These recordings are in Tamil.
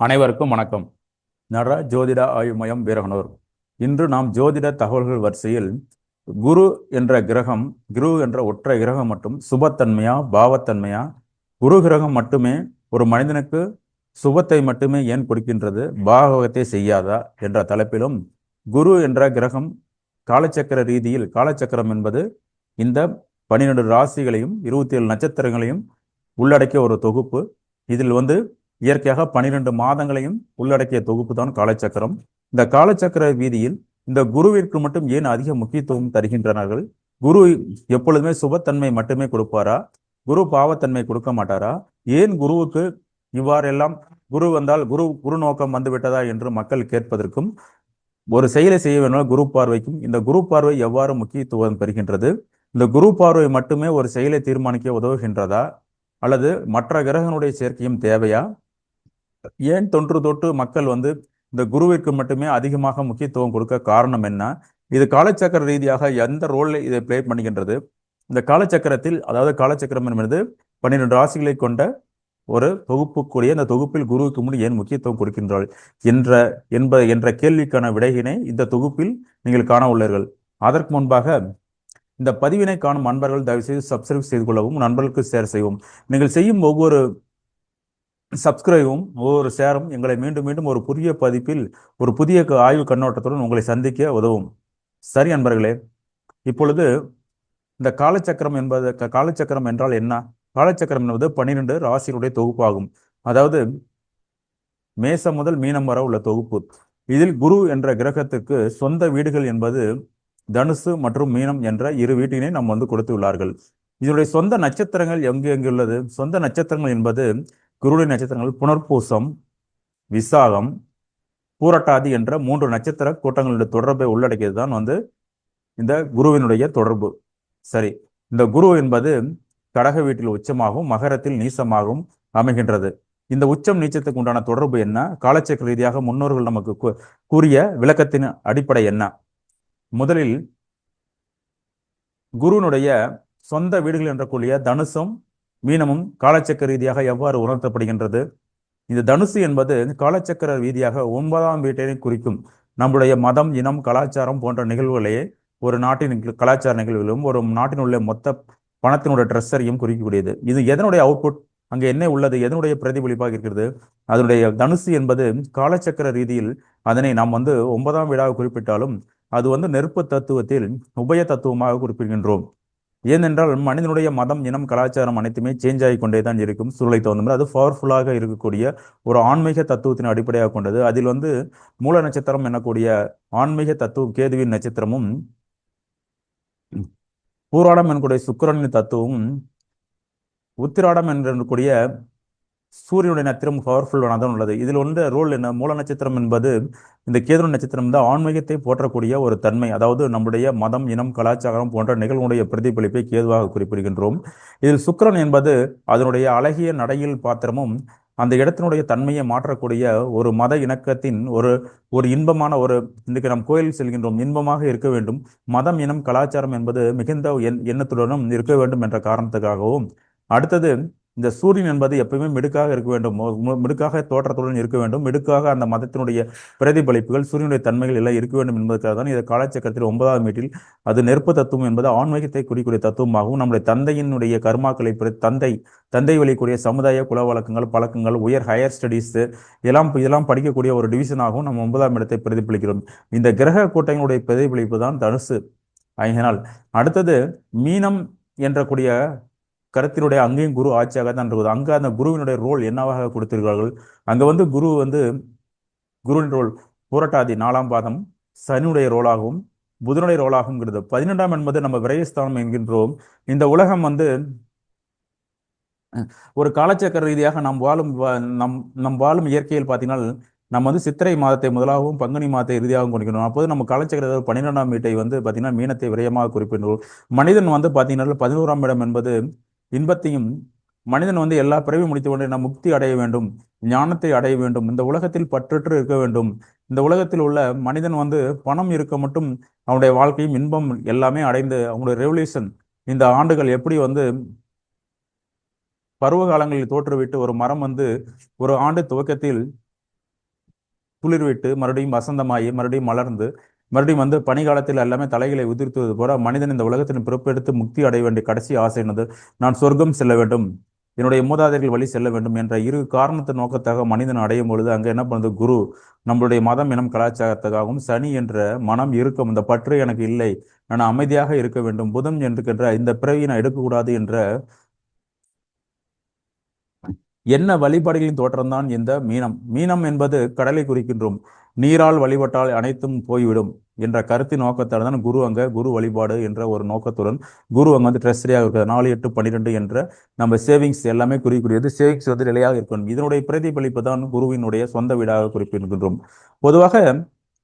அனைவருக்கும் வணக்கம். நட ஜோதிட ஆய்வு மையம் வீரகனூர். இன்று நாம் ஜோதிட தகவல்கள் வரிசையில் குரு என்ற கிரகம் குரு என்ற ஒற்றை கிரகம் மட்டும் சுபத்தன்மையா பாவத்தன்மையா? குரு கிரகம் மட்டுமே ஒரு மனிதனுக்கு சுபத்தை மட்டுமே ஏன் கொடுக்கின்றது? பாகவத்தை செய்யாதா என்ற தலைப்பிலும் குரு என்ற கிரகம் காலச்சக்கர ரீதியில் காலச்சக்கரம் என்பது இந்த பன்னிரெண்டு ராசிகளையும் இருபத்தி ஏழு நட்சத்திரங்களையும் உள்ளடக்கிய ஒரு தொகுப்பு. இதில் வந்து இயற்கையாக பனிரெண்டு மாதங்களையும் உள்ளடக்கிய தொகுப்பு தான் காலச்சக்கரம். இந்த காலச்சக்கர வீதியில் இந்த குருவிற்கு மட்டும் ஏன் அதிக முக்கியத்துவம் தருகின்றனர்கள்? குரு எப்பொழுதுமே சுபத்தன்மை மட்டுமே கொடுப்பாரா? குரு பாவத்தன்மை கொடுக்க மாட்டாரா? ஏன் குருவுக்கு இவ்வாறெல்லாம் குரு வந்தால் குரு குரு நோக்கம் வந்துவிட்டதா என்று மக்கள் கேட்பதற்கும் ஒரு செயலை செய்ய வேண்டும் குரு பார்வைக்கும்? இந்த குரு பார்வை எவ்வாறு முக்கியத்துவம் பெறுகின்றது? இந்த குரு பார்வை மட்டுமே ஒரு செயலை தீர்மானிக்க உதவுகின்றதா? அல்லது மற்ற கிரகங்களுடைய சேர்க்கையும் தேவையா? ஏன் தொன்று தொட்டு மக்கள் வந்து இந்த குருவிற்கு மட்டுமே அதிகமாக முக்கியத்துவம் கொடுக்க காரணம் என்ன? இது காலச்சக்கர ரீதியாக எந்த ரோலில் இதை பிளே பண்ணுகின்றது? இந்த காலச்சக்கரத்தில் அதாவது காலச்சக்கரம் என்பது பன்னிரெண்டு ராசிகளை கொண்ட ஒரு தொகுப்புக்குரிய இந்த தொகுப்பில் குருவுக்கு முன் ஏன் முக்கியத்துவம் கொடுக்கின்றாள் என்ற என்ப என்ற கேள்விக்கான விடையினை இந்த தொகுப்பில் நீங்கள் காண உள்ளீர்கள் அதற்கு முன்பாக இந்த பதிவினை காணும் நண்பர்கள் தயவு செய்து சப்ஸ்கிரைப் செய்து கொள்ளவும் நண்பர்களுக்கு ஷேர் செய்வோம் நீங்கள் செய்யும் ஒவ்வொரு சப்ஸ்கிரைபும் ஒவ்வொரு சேரும் எங்களை மீண்டும் மீண்டும் ஒரு புதிய பதிப்பில் ஒரு புதிய ஆய்வு கண்ணோட்டத்துடன் உங்களை சந்திக்க உதவும். சரி அன்பர்களே இப்பொழுது இந்த காலச்சக்கரம் என்பது காலச்சக்கரம் என்றால் என்ன? காலச்சக்கரம் என்பது பன்னிரெண்டு ராசிகளுடைய தொகுப்பாகும். அதாவது மேசம் முதல் மீனம் வர உள்ள தொகுப்பு. இதில் குரு என்ற கிரகத்துக்கு சொந்த வீடுகள் என்பது தனுசு மற்றும் மீனம் என்ற இரு வீட்டினை நாம் வந்து கொடுத்துள்ளார்கள். இதனுடைய சொந்த நட்சத்திரங்கள் எங்கு எங்கு உள்ளது? சொந்த நட்சத்திரங்கள் என்பது குருடைய நட்சத்திரங்கள் புனர்பூசம் விசாகம் பூரட்டாதி என்ற மூன்று நட்சத்திர கூட்டங்களுடைய தொடர்பை உள்ளடக்கியது தான் வந்து இந்த குருவினுடைய தொடர்பு. சரி இந்த குரு என்பது கடக வீட்டில் உச்சமாகவும் மகரத்தில் நீசமாகவும் அமைகின்றது. இந்த உச்சம் நீச்சத்துக்கு உண்டான தொடர்பு என்ன? காலச்சக்கர ரீதியாக முன்னோர்கள் நமக்கு கூறிய விளக்கத்தின் அடிப்படை என்ன? முதலில் குருனுடைய சொந்த வீடுகள் என்ற கூடிய தனுசம் மீனமும் காலச்சக்கர ரீதியாக எவ்வாறு உணர்த்தப்படுகின்றது? இந்த தனுசு என்பது காலச்சக்கர ரீதியாக ஒன்பதாம் வீட்டினை குறிக்கும். நம்முடைய மதம் இனம் கலாச்சாரம் போன்ற நிகழ்வுகளையே ஒரு நாட்டின் கலாச்சார நிகழ்வுகளும் ஒரு நாட்டின் உள்ள மொத்த பணத்தினுடைய ட்ரெஸ்ஸரையும் குறிக்கக்கூடியது. இது எதனுடைய அவுட்புட் அங்கே என்ன உள்ளது? எதனுடைய பிரதிபலிப்பாக இருக்கிறது? அதனுடைய தனுசு என்பது காலச்சக்கர ரீதியில் அதனை நாம் வந்து ஒன்பதாம் வீடாக குறிப்பிட்டாலும் அது வந்து நெருப்பு தத்துவத்தில் உபய தத்துவமாக குறிப்பிடுகின்றோம். ஏனென்றால் மனிதனுடைய மதம் இனம் கலாச்சாரம் அனைத்துமே சேஞ்ச் ஆகி கொண்டே தான் இருக்கும். சூழலை தகுந்த அது பவர்ஃபுல்லாக இருக்கக்கூடிய ஒரு ஆன்மீக தத்துவத்தின் அடிப்படையாக கொண்டது. அதில் வந்து மூல நட்சத்திரம் எனக்கூடிய ஆன்மீக தத்துவம் கேதுவின் நட்சத்திரமும் பூராடம் எனக்கூடிய சுக்கரனின் தத்துவமும் உத்திராடம் என்றக்கூடிய சூரியனுடைய நட்சத்திரம் பவர்ஃபுல்லான தான் உள்ளது. இதில் ஒன்று ரோல் என்ன? மூல நட்சத்திரம் என்பது இந்த கேதுர நட்சத்திரம் தான் ஆன்மீகத்தை போற்றக்கூடிய ஒரு தன்மை. அதாவது நம்முடைய மதம் இனம் கலாச்சாரம் போன்ற நிகழ்வுடைய பிரதிபலிப்பை கேதுவாக குறிப்பிடுகின்றோம். இதில் சுக்கரன் என்பது அதனுடைய அழகிய நடையில் பாத்திரமும் அந்த இடத்தினுடைய தன்மையை மாற்றக்கூடிய ஒரு மத இணக்கத்தின் ஒரு ஒரு இன்பமான ஒரு இன்றைக்கு நாம் கோயில் செல்கின்றோம் இன்பமாக இருக்க வேண்டும். மதம் இனம் கலாச்சாரம் என்பது மிகுந்த எண்ணத்துடனும் இருக்க வேண்டும் என்ற காரணத்துக்காகவும். அடுத்தது இந்த சூரியன் என்பது எப்பயுமே மிடுக்காக இருக்க வேண்டும். மிடுக்காக தோற்றத்துடன் இருக்க வேண்டும். மிடுக்காக அந்த மதத்தினுடைய பிரதிபலிப்புகள் சூரியனுடைய தன்மைகள் எல்லாம் இருக்க வேண்டும் என்பதற்காக தான் இந்த காலச்சக்கரத்தில் ஒன்பதாம் வீட்டில் அது நெருப்பு தத்துவம் என்பது ஆன்மீகத்தை குறிக்கூடிய தத்துவமாகவும் நம்முடைய தந்தையினுடைய கர்மாக்களை தந்தை தந்தை வழிக்கூடிய சமுதாய குல வழக்கங்கள் பழக்கங்கள் உயர் ஹையர் ஸ்டடீஸ் இதெல்லாம் இதெல்லாம் படிக்கக்கூடிய ஒரு டிவிஷனாகவும் நம்ம ஒன்பதாம் இடத்தை பிரதிபலிக்கிறோம். இந்த கிரக கூட்டங்களுடைய பிரதிபலிப்பு தான் தனுசு. ஆகினால் அடுத்தது மீனம் என்ற கூடிய கருத்தினுடைய அங்கேயும் குரு ஆட்சியாக தான் இருக்குது. அங்கே அந்த குருவினுடைய ரோல் என்னவாக கொடுத்திருக்கிறார்கள்? அங்கே வந்து குரு வந்து குருவின் ரோல் புரட்டாதி நாலாம் பாதம் சனியுடைய ரோலாகவும் புதனுடைய ரோலாகுங்கிறது பதினெண்டாம் என்பது நம்ம விரயஸ்தானம் என்கின்றோம். இந்த உலகம் வந்து ஒரு காலச்சக்கர ரீதியாக நாம் வாழும் நம் நம் வாழும் இயற்கையில் பார்த்தீங்கன்னா நம்ம வந்து சித்திரை மாதத்தை முதலாகவும் பங்குனி மாதத்தை இறுதியாகவும் குறிக்கணும் அப்போது நம்ம காலச்சக்கர பன்னிரெண்டாம் வீட்டை வந்து பார்த்தீங்கன்னா மீனத்தை விரயமாக குறிப்பிடுவோம் மனிதன் வந்து பார்த்தீங்கன்னா பதினோராம் இடம் என்பது இன்பத்தையும் மனிதன் வந்து எல்லா பிறவி முடித்து கொண்டு நான் முக்தி அடைய வேண்டும் ஞானத்தை அடைய வேண்டும் இந்த உலகத்தில் பற்றற்று இருக்க வேண்டும். இந்த உலகத்தில் உள்ள மனிதன் வந்து பணம் இருக்க மட்டும் அவனுடைய வாழ்க்கையும் இன்பம் எல்லாமே அடைந்து அவங்களுடைய ரெவல்யூஷன் இந்த ஆண்டுகள் எப்படி வந்து பருவ காலங்களில் தோற்றுவிட்டு ஒரு மரம் வந்து ஒரு ஆண்டு துவக்கத்தில் துளிர்விட்டு மறுபடியும் வசந்தமாகி மறுபடியும் மலர்ந்து மறுபடியும் வந்து பனிகாலத்தில் எல்லாமே தலைகளை உதிர்த்துவது போல மனிதன் இந்த உலகத்தின் பிறப்பெடுத்து முக்தி அடைய வேண்டிய கடைசி ஆசை என்னது? நான் சொர்க்கம் செல்ல வேண்டும். என்னுடைய மூதாதையர்கள் வழி செல்ல வேண்டும் என்ற இரு காரணத்தை நோக்கத்தாக மனிதன் அடையும் பொழுது அங்கே என்ன பண்ணுது? குரு. நம்மளுடைய மதம் இனம் கலாச்சாரத்துக்காகவும் சனி என்ற மனம் இருக்கும். இந்த பற்று எனக்கு இல்லை. நான் அமைதியாக இருக்க வேண்டும். புதன் என்கின்ற இந்த பிறவியை நான் எடுக்கக்கூடாது என்ற என்ன வழிபாடுகளின் தோற்றம்தான் இந்த மீனம். மீனம் என்பது கடலை குறிக்கின்றோம். நீரால் வழிபட்டால் அனைத்தும் போய்விடும் என்ற கருத்தின் நோக்கத்தால் தான் குரு அங்க குரு வழிபாடு என்ற ஒரு நோக்கத்துடன் குரு அங்க வந்து ட்ரெஸ்ரியாக இருக்கிறது நாலு எட்டு பன்னிரெண்டு என்ற நம்ம சேவிங்ஸ் எல்லாமே குறிக்கூடியது சேவிங்ஸ் வந்து நிலையாக இருக்கணும். இதனுடைய பிரதிபலிப்பு தான் குருவினுடைய சொந்த வீடாக குறிப்பிடுகின்றோம். பொதுவாக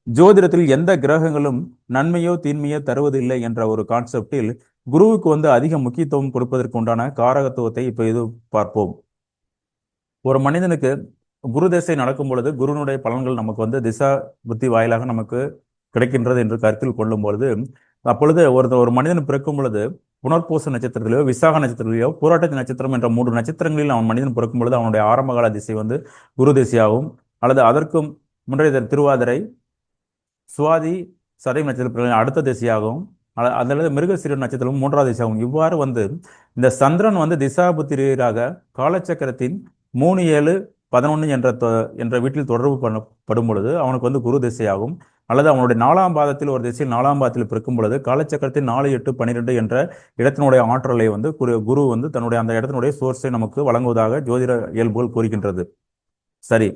ஜோதிடத்தில் எந்த கிரகங்களும் நன்மையோ தீன்மையோ தருவதில்லை என்ற ஒரு கான்செப்டில் குருவுக்கு வந்து அதிக முக்கியத்துவம் கொடுப்பதற்கு உண்டான காரகத்துவத்தை இப்போ இது பார்ப்போம். ஒரு மனிதனுக்கு குரு தசை நடக்கும் பொழுது குருனுடைய பலன்கள் நமக்கு வந்து திசா புத்தி வாயிலாக நமக்கு கிடைக்கின்றது என்று கருத்தில் கொள்ளும் பொழுது அப்பொழுது ஒரு ஒரு மனிதன் பிறக்கும் பொழுது புனர்பூச நட்சத்திரத்திலேயோ விசாக நட்சத்திரத்திலேயோ போராட்ட நட்சத்திரம் என்ற மூன்று நட்சத்திரங்களில் அவன் மனிதன் பிறக்கும் பொழுது அவனுடைய ஆரம்பகால திசை வந்து குரு திசையாகவும் அல்லது அதற்கும் முன்றைய திருவாதிரை சுவாதி சதை நட்சத்திரங்களின் அடுத்த திசையாகவும் அ- மிருகசீர நட்சத்திரம் மூன்றாவது திசையாகவும் இவ்வாறு வந்து இந்த சந்திரன் வந்து திசாபுத்திரியராக காலச்சக்கரத்தின் மூணு ஏழு பதினொன்று என்ற தொ- என்ற வீட்டில் தொடர்பு பண்ணப்படும் பொழுது அவனுக்கு வந்து குரு திசையாகும். அல்லது அவனுடைய நாலாம் பாதத்தில் ஒரு திசையில் நாலாம் பாதத்தில் பிறக்கும் பொழுது காலச்சக்கரத்தின் நாலு எட்டு பன்னிரெண்டு என்ற இடத்தினுடைய ஆற்றலை வந்து குரு குரு வந்து தன்னுடைய அந்த இடத்தினுடைய சோர்ஸை நமக்கு வழங்குவதாக ஜோதிட இயல்புகள் கூறுகின்றது. சரி.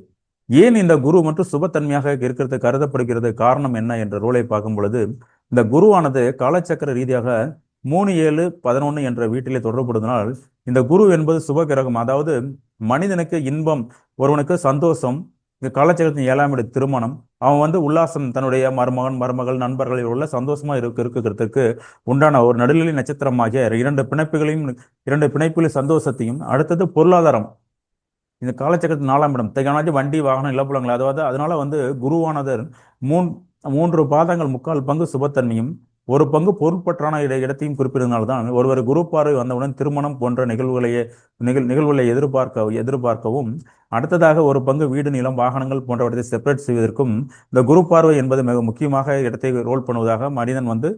ஏன் இந்த குரு மற்றும் சுபத்தன்மையாக இருக்கிறது கருதப்படுகிறது காரணம் என்ன என்ற ரோலை பார்க்கும் பொழுது இந்த குருவானது காலச்சக்கர ரீதியாக மூணு ஏழு பதினொன்று என்ற வீட்டிலே தொடர்படுவதனால் இந்த குரு என்பது சுப கிரகம். அதாவது மனிதனுக்கு இன்பம் ஒருவனுக்கு சந்தோஷம் இந்த காலச்சக்கரத்தின் ஏழாம் இடம் திருமணம் அவன் வந்து உல்லாசம் தன்னுடைய மருமகன் மருமகள் நண்பர்கள் உள்ள சந்தோஷமா இருக்க இருக்கிறதுக்கு உண்டான ஒரு நடுநிலை நட்சத்திரமாகிய இரண்டு பிணைப்புகளையும் இரண்டு பிணைப்புகளின் சந்தோஷத்தையும் அடுத்தது பொருளாதாரம். இந்த காலச்சக்கரத்தின் நாலாம் இடம் தேவையானாச்சும் வண்டி வாகனம் இழப்புலங்கள் அதாவது அதனால வந்து குருவானதர் மூன் மூன்று பாதங்கள் முக்கால் பங்கு சுபத்தன்மையும் ஒரு பங்கு பொருட்பற்றான இட இடத்தையும் குறிப்பிடுவதனால தான் ஒருவர் குரு பார்வை வந்தவுடன் திருமணம் போன்ற நிகழ்வுகளையே நிகழ் நிகழ்வுகளை எதிர்பார்க்க எதிர்பார்க்கவும் அடுத்ததாக ஒரு பங்கு வீடு நிலம் வாகனங்கள் போன்றவற்றை செப்பரேட் செய்வதற்கும் இந்த குரு பார்வை என்பது மிக முக்கியமாக இடத்தை ரோல் பண்ணுவதாக மனிதன் வந்து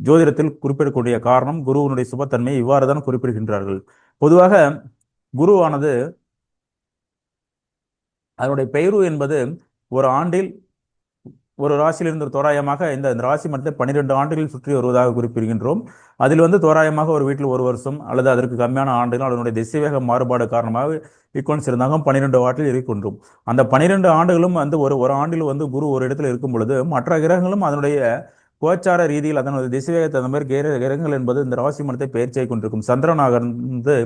ஜோதிடத்தில் குறிப்பிடக்கூடிய காரணம் குருவினுடைய சுபத்தன்மையை இவ்வாறு தான் குறிப்பிடுகின்றார்கள். பொதுவாக குருவானது அதனுடைய பெயரு என்பது ஒரு ஆண்டில் ஒரு ராசியிலிருந்து தோராயமாக இந்த ராசி மட்டத்தில் பன்னிரெண்டு ஆண்டுகளில் சுற்றி வருவதாக குறிப்பிடுகின்றோம். அதில் வந்து தோராயமாக ஒரு வீட்டில் ஒரு வருஷம் அல்லது அதற்கு கம்மியான ஆண்டுகள் அதனுடைய திசைவேக மாறுபாடு காரணமாக ஈக்குவன்ஸ் இருந்தாங்க பன்னிரெண்டு வாட்டில் இருக்கின்றோம். அந்த பன்னிரெண்டு ஆண்டுகளும் வந்து ஒரு ஒரு ஆண்டில் வந்து குரு ஒரு இடத்துல இருக்கும் பொழுது மற்ற கிரகங்களும் அதனுடைய கோச்சார ரீதியில் அதனுடைய திசைவேகத்தை அந்த மாதிரி கிர கிரகங்கள் என்பது இந்த ராசி மண்டலத்தை பயிற்சியை கொண்டிருக்கும். சந்திரனாக இருந்து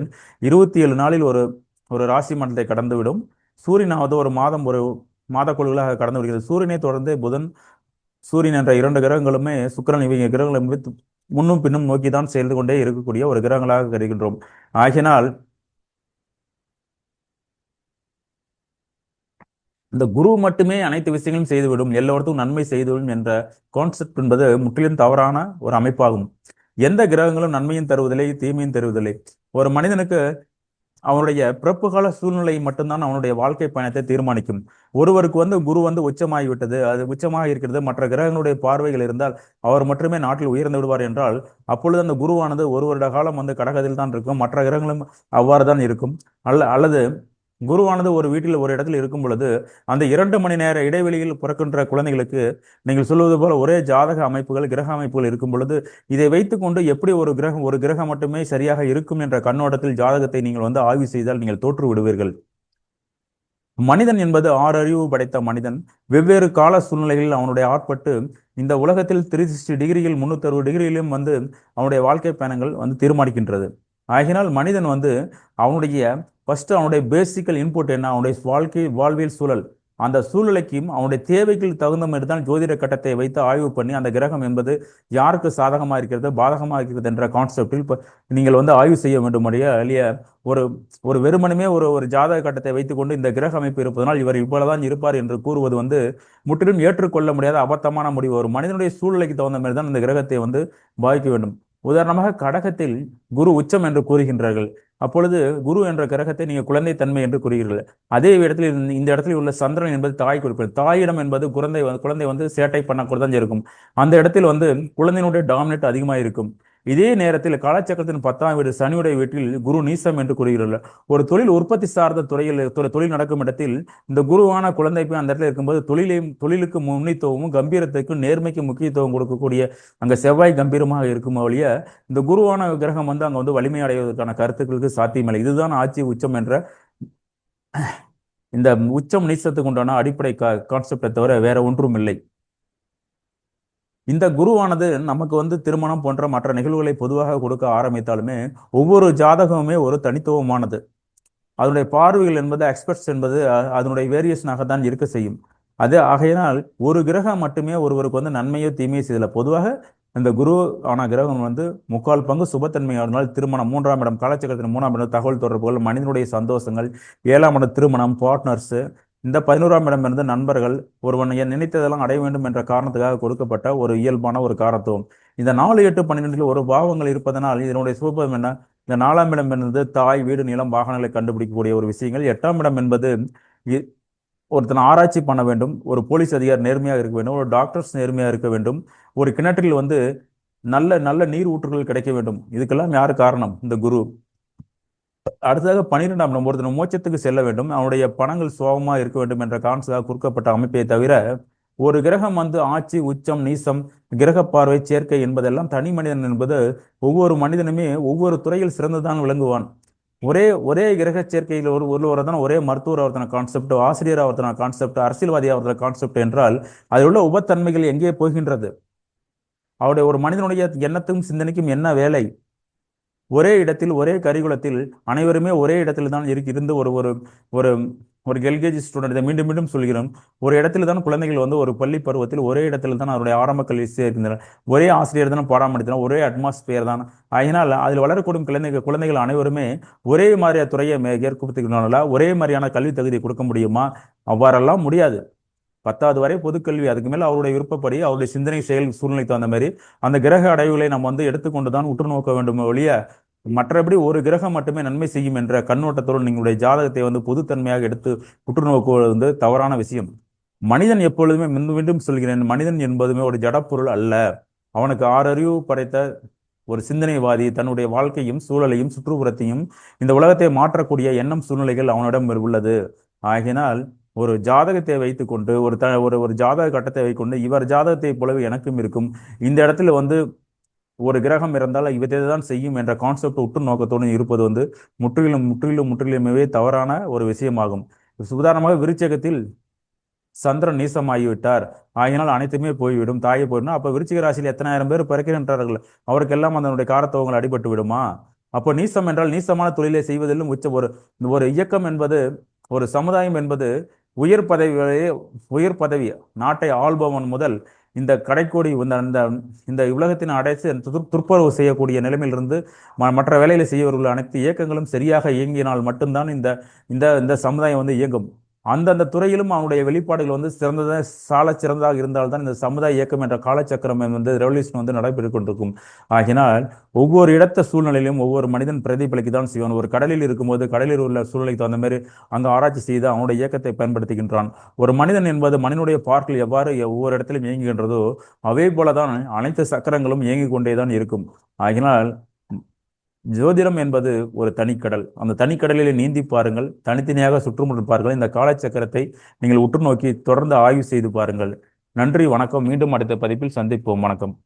இருபத்தி ஏழு நாளில் ஒரு ஒரு ராசி மண்டலத்தை கடந்துவிடும். சூரியனாவது ஒரு மாதம் ஒரு மாத குழுக்களாக கடந்து வருகிறது சூரியனை தொடர்ந்து புதன் சூரியன் என்ற இரண்டு கிரகங்களுமே சுக்கிரன் இவங்க கிரகங்களும் முன்னும் பின்னும் நோக்கி தான் சேர்ந்து கொண்டே இருக்கக்கூடிய ஒரு கிரகங்களாக கருகின்றோம் ஆகினால் இந்த குரு மட்டுமே அனைத்து விஷயங்களும் செய்துவிடும் எல்லோருக்கும் நன்மை செய்துவிடும் என்ற கான்செப்ட் என்பது முற்றிலும் தவறான ஒரு அமைப்பாகும். எந்த கிரகங்களும் நன்மையும் தருவதில்லை தீமையும் தருவதில்லை. ஒரு மனிதனுக்கு அவனுடைய பிறப்புகால சூழ்நிலை மட்டும்தான் அவனுடைய வாழ்க்கை பயணத்தை தீர்மானிக்கும். ஒருவருக்கு வந்து குரு வந்து உச்சமாகிவிட்டது அது உச்சமாக இருக்கிறது மற்ற கிரகங்களுடைய பார்வைகள் இருந்தால் அவர் மட்டுமே நாட்டில் உயர்ந்து விடுவார் என்றால் அப்பொழுது அந்த குருவானது ஒரு வருட காலம் வந்து கடகத்தில் தான் இருக்கும் மற்ற கிரகங்களும் அவ்வாறு தான் இருக்கும். அல்ல அல்லது குருவானது ஒரு வீட்டில் ஒரு இடத்தில் இருக்கும் பொழுது அந்த இரண்டு மணி நேர இடைவெளியில் பிறக்கின்ற குழந்தைகளுக்கு நீங்கள் சொல்வது போல ஒரே ஜாதக அமைப்புகள் கிரக அமைப்புகள் இருக்கும் பொழுது இதை வைத்துக்கொண்டு எப்படி ஒரு கிரகம் ஒரு கிரகம் மட்டுமே சரியாக இருக்கும் என்ற கண்ணோட்டத்தில் ஜாதகத்தை நீங்கள் வந்து ஆய்வு செய்தால் நீங்கள் தோற்று விடுவீர்கள். மனிதன் என்பது ஆறு அறிவு படைத்த மனிதன். வெவ்வேறு கால சூழ்நிலைகளில் அவனுடைய ஆட்பட்டு இந்த உலகத்தில் த்ரீ சிக்ஸ்டி டிகிரியில் முன்னூத்தி அறுபது டிகிரியிலும் வந்து அவனுடைய வாழ்க்கை பயணங்கள் வந்து தீர்மானிக்கின்றது. ஆகினால் மனிதன் வந்து அவனுடைய ஃபர்ஸ்ட் அவனுடைய பேசிக்கல் இன்புட் என்ன? அவனுடைய வாழ்க்கை வாழ்வியல் சூழல். அந்த சூழ்நிலைக்கும் அவனுடைய தேவைக்கு தகுந்த மாதிரி தான் ஜோதிட கட்டத்தை வைத்து ஆய்வு பண்ணி அந்த கிரகம் என்பது யாருக்கு சாதகமாக இருக்கிறது பாதகமாக இருக்கிறது என்ற கான்செப்டில் இப்போ நீங்கள் வந்து ஆய்வு செய்ய வேண்டும் இல்லைய ஒரு ஒரு வெறுமனுமே ஒரு ஒரு ஜாதக கட்டத்தை வைத்துக்கொண்டு இந்த கிரக அமைப்பு இருப்பதனால் இவர் இவ்வளவுதான் இருப்பார் என்று கூறுவது வந்து முற்றிலும் ஏற்றுக்கொள்ள முடியாத அபத்தமான முடிவு. ஒரு மனிதனுடைய சூழ்நிலைக்கு தகுந்த மாதிரி தான் இந்த கிரகத்தை வந்து பாதிக்க வேண்டும். உதாரணமாக கடகத்தில் குரு உச்சம் என்று கூறுகின்றார்கள். அப்பொழுது குரு என்ற கிரகத்தை நீங்கள் குழந்தை தன்மை என்று கூறுகிறீர்கள். அதே இடத்தில் இந்த- இடத்துல இடத்தில் உள்ள சந்திரன் என்பது தாய் குறிப்பது தாயிடம் என்பது குழந்தை வந்து- குழந்தை வந்து சேட்டை பண்ணக்கூட தான் இருக்கும். அந்த இடத்தில் வந்து குழந்தையினுடைய டாமினேட் அதிகமாக இருக்கும் இதே நேரத்தில் காலச்சக்கரத்தின் பத்தாம் வீடு சனியுடைய வீட்டில் குரு நீசம் என்று கூறுகிறார்கள். ஒரு தொழில் உற்பத்தி சார்ந்த துறையில் தொழில் நடக்கும் இடத்தில் இந்த குருவான குழந்தை போய் அந்த இடத்துல இருக்கும்போது தொழிலையும் தொழிலுக்கு முன்னித்துவமும் கம்பீரத்துக்கும் நேர்மைக்கு முக்கியத்துவம் கொடுக்கக்கூடிய அங்கே செவ்வாய் கம்பீரமாக இருக்கும் ஒழிய இந்த குருவான கிரகம் வந்து அங்கே வந்து வலிமை அடைவதற்கான கருத்துக்களுக்கு சாத்தியமில்லை இதுதான் ஆட்சி உச்சம் என்ற இந்த உச்சம் நீச்சத்துக்கு உண்டான அடிப்படை கான்செப்டை தவிர வேற ஒன்றும் இல்லை இந்த குருவானது நமக்கு வந்து திருமணம் போன்ற மற்ற நிகழ்வுகளை பொதுவாக கொடுக்க ஆரம்பித்தாலுமே ஒவ்வொரு ஜாதகமுமே ஒரு தனித்துவமானது. அதனுடைய பார்வைகள் என்பது எக்ஸ்பர்ட்ஸ் என்பது அதனுடைய வேரியேஷனாக தான் இருக்க செய்யும். அது ஆகையினால் ஒரு கிரகம் மட்டுமே ஒருவருக்கு வந்து நன்மையோ தீமையோ செய்யல பொதுவாக இந்த குரு ஆன கிரகம் வந்து முக்கால் பங்கு சுபத்தன்மையானால் திருமணம் மூன்றாம் இடம் காலச்சக்கரத்தின் மூணாம் இடம் தகவல் தொடர்புகள் மனிதனுடைய சந்தோஷங்கள் ஏழாம் இடம் திருமணம் பார்ட்னர்ஸு இந்த பதினோராம் இடமிருந்து நண்பர்கள் ஒருவன் என் நினைத்ததெல்லாம் அடைய வேண்டும் என்ற காரணத்துக்காக கொடுக்கப்பட்ட ஒரு இயல்பான ஒரு காரத்துவம் இந்த நாலு எட்டு பன்னிரெண்டில் ஒரு பாவங்கள் இருப்பதனால் இதனுடைய சுபம் என்ன? இந்த நாலாம் இடம் என்பது தாய் வீடு நிலம் வாகனங்களை கண்டுபிடிக்கக்கூடிய ஒரு விஷயங்கள். எட்டாம் இடம் என்பது இ- ஒருத்தன் ஆராய்ச்சி பண்ண வேண்டும். ஒரு போலீஸ் அதிகாரி நேர்மையாக இருக்க வேண்டும். ஒரு டாக்டர்ஸ் நேர்மையாக இருக்க வேண்டும். ஒரு கிணற்றில் வந்து நல்ல நல்ல நீர் ஊற்றுகள் கிடைக்க வேண்டும். இதுக்கெல்லாம் யார் காரணம்? இந்த குரு. அடுத்ததாக பன்னிரெண்டாம் இடம் ஒருத்தன் மோட்சத்துக்கு செல்ல வேண்டும் அவனுடைய பணங்கள் சோகமாக இருக்க வேண்டும் என்ற காரணத்துக்காக கொடுக்கப்பட்ட அமைப்பை தவிர ஒரு கிரகம் வந்து ஆட்சி உச்சம் நீசம் கிரக பார்வை சேர்க்கை என்பதெல்லாம் தனி மனிதன் என்பது ஒவ்வொரு மனிதனுமே ஒவ்வொரு துறையில் சிறந்துதான் விளங்குவான். ஒரே ஒரே கிரக சேர்க்கையில் ஒரு ஒரு தான் ஒரே மருத்துவர் ஒருத்தன கான்செப்ட் ஆசிரியர் ஒருத்தன கான்செப்ட் அரசியல்வாதி ஒருத்தன கான்செப்ட் என்றால் அதில் உள்ள உபத்தன்மைகள் எங்கே போகின்றது? அவருடைய ஒரு மனிதனுடைய எண்ணத்துக்கும் சிந்தனைக்கும் என்ன வேலை? ஒரே இடத்தில் ஒரே கரிகுலத்தில் அனைவருமே ஒரே இடத்தில் தான் இருக்கு இருந்து ஒரு ஒரு ஒரு ஒரு எல்கேஜி ஸ்டூடெண்ட் இதை மீண்டும் மீண்டும் சொல்கிறோம். ஒரு இடத்துல தான் குழந்தைகள் வந்து ஒரு பள்ளி பருவத்தில் ஒரே இடத்துல தான் அவருடைய ஆரம்ப கல்வி சேர்க்கின்றனர். ஒரே ஆசிரியர் தான் பாடம் ஒரே அட்மாஸ்பியர் தான். அதனால் அதில் வளரக்கூடிய குழந்தைகள் குழந்தைகள் அனைவருமே ஒரே மாதிரியான துறையை ஏற்படுத்திக்கிறனால ஒரே மாதிரியான கல்வி தகுதி கொடுக்க முடியுமா? அவ்வாறெல்லாம் முடியாது. பத்தாவது வரை பொதுக்கல்வி அதுக்கு மேலே அவருடைய விருப்பப்படி அவருடைய சிந்தனை செயல் சூழ்நிலைக்கு தகுந்த மாதிரி அந்த கிரக அடைவுகளை நம்ம வந்து எடுத்துக்கொண்டு தான் உற்று நோக்க வேண்டும் ஒழிய மற்றபடி ஒரு கிரகம் மட்டுமே நன்மை செய்யும் என்ற கண்ணோட்டத்தோடு நீங்களுடைய ஜாதகத்தை வந்து பொதுத்தன்மையாக எடுத்து உற்று நோக்குவது வந்து தவறான விஷயம். மனிதன் எப்பொழுதுமே மீண்டும் மீண்டும் சொல்கிறேன் மனிதன் என்பதுமே ஒரு ஜடப்பொருள் அல்ல. அவனுக்கு ஆறறிவு படைத்த ஒரு சிந்தனைவாதி தன்னுடைய வாழ்க்கையும் சூழலையும் சுற்றுப்புறத்தையும் இந்த உலகத்தை மாற்றக்கூடிய எண்ணம் சூழ்நிலைகள் அவனிடம் உள்ளது. ஆகினால் ஒரு ஜாதகத்தை வைத்துக்கொண்டு ஒரு த ஒரு ஒரு ஜாதக கட்டத்தை வைக்கொண்டு இவர் ஜாதகத்தை போலவே எனக்கும் இருக்கும். இந்த இடத்துல வந்து ஒரு கிரகம் இருந்தால் இவற்றை தான் செய்யும் என்ற கான்செப்ட் உற்று நோக்கத்தோடு இருப்பது வந்து முற்றிலும் முற்றிலும் முற்றிலுமே தவறான ஒரு விஷயமாகும். உதாரணமாக விருச்சகத்தில் சந்திரன் நீசமாகிவிட்டார். ஆகினால் அனைத்துமே போய்விடும். தாயை போயிடும் அப்போ விருச்சிக ராசியில் எத்தனாயிரம் பேர் பிறக்கின்றார்கள்? அவருக்கெல்லாம் அதனுடைய காரத்துவங்கள் அடிபட்டு விடுமா? அப்போ நீசம் என்றால் நீசமான தொழிலை செய்வதிலும் உச்ச ஒரு ஒரு இயக்கம் என்பது ஒரு சமுதாயம் என்பது உயர் பதவிகளே உயர் பதவி நாட்டை ஆள்பவன் முதல் இந்த கடைக்கோடி இந்த இந்த இந்த உலகத்தின் அடைத்து துர்- துப்புரவு செய்யக்கூடிய நிலைமையிலிருந்து ம- மற்ற வேலைகளை செய்யவர்கள் அனைத்து இயக்கங்களும் சரியாக இயங்கினால் மட்டும்தான் இந்த இந்த இந்த சமுதாயம் வந்து இயங்கும். அந்தந்த துறையிலும் அவனுடைய வெளிப்பாடுகள் வந்து சிறந்ததாக சால சிறந்ததாக இருந்தால்தான் இந்த சமுதாய இயக்கம் என்ற காலச்சக்கரம் வந்து ரெவல்யூஷன் வந்து நடைபெற்று கொண்டிருக்கும். ஆகினால் ஒவ்வொரு இடத்த சூழ்நிலையிலும் ஒவ்வொரு மனிதன் பிரதிபலிக்க தான் செய்வான். ஒரு கடலில் இருக்கும்போது கடலில் உள்ள சூழ்நிலைக்கு தகுந்த மாதிரி அங்கு ஆராய்ச்சி செய்து அவனுடைய இயக்கத்தை பயன்படுத்துகின்றான். ஒரு மனிதன் என்பது மனிதனுடைய பார்க்கில் எவ்வாறு ஒவ்வொரு இடத்திலும் இயங்குகின்றதோ அதே போலதான் அனைத்து சக்கரங்களும் இயங்கிக் கொண்டே தான் இருக்கும். ஆகினால் ஜோதிடம் என்பது ஒரு தனிக்கடல். அந்த தனிக்கடலில் நீந்தி பாருங்கள். தனித்தனியாக சுற்றுமுற்றும் பாருங்கள். இந்த காலச்சக்கரத்தை நீங்கள் உற்று நோக்கி தொடர்ந்து ஆய்வு செய்து பாருங்கள். நன்றி வணக்கம். மீண்டும் அடுத்த பதிப்பில் சந்திப்போம். வணக்கம்.